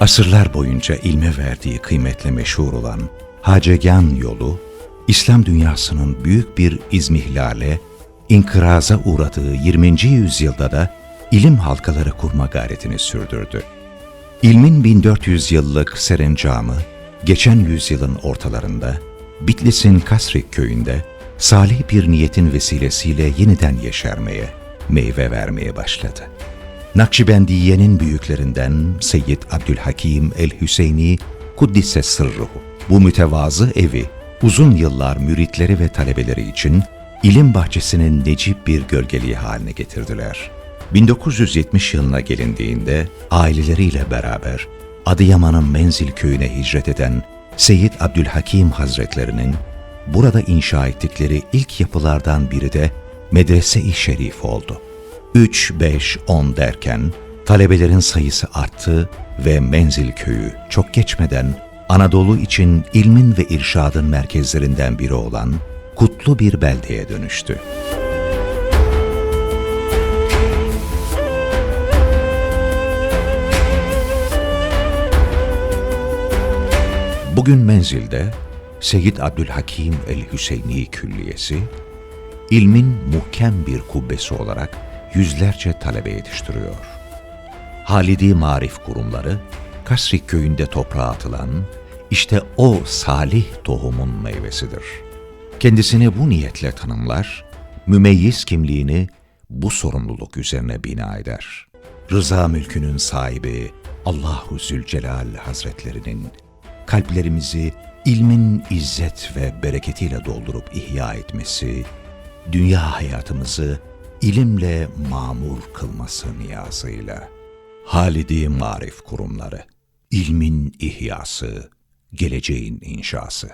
Asırlar boyunca ilme verdiği kıymetle meşhur olan Hacegan yolu, İslam dünyasının büyük bir izmihlale, inkıraza uğradığı 20. yüzyılda da ilim halkaları kurma gayretini sürdürdü. İlmin 1400 yıllık serencamı, geçen yüzyılın ortalarında Bitlis'in Kasrik köyünde salih bir niyetin vesilesiyle yeniden yeşermeye, meyve vermeye başladı. Nakşibendiye'nin büyüklerinden Seyyid Abdülhakim el-Hüseyni Kuddise Sırruhu bu mütevazı evi uzun yıllar müritleri ve talebeleri için ilim bahçesinin necip bir gölgeliği haline getirdiler. 1970 yılına gelindiğinde aileleriyle beraber Adıyaman'ın Menzil köyüne hicret eden Seyyid Abdülhakim Hazretlerinin burada inşa ettikleri ilk yapılardan biri de Medrese-i Şerif oldu. 3, 5, 10 derken talebelerin sayısı arttı ve Menzil köyü çok geçmeden Anadolu için ilmin ve irşadın merkezlerinden biri olan kutlu bir beldeye dönüştü. Bugün menzilde Seyyid Abdülhakim el-Hüseyni Külliyesi, ilmin muhkem bir kubbesi olarak yüzlerce talebe yetiştiriyor. Halidi Marif kurumları, Kasrik köyünde toprağa atılan, işte o salih tohumun meyvesidir. Kendisini bu niyetle tanımlar, mümeyyiz kimliğini bu sorumluluk üzerine bina eder. Rıza mülkünün sahibi Allahu Zülcelal Hazretlerinin kalplerimizi ilmin izzet ve bereketiyle doldurup ihya etmesi, dünya hayatımızı ilimle mamur kılması niyazıyla. Halidi Marif Kurumları, ilmin ihyası, geleceğin inşası.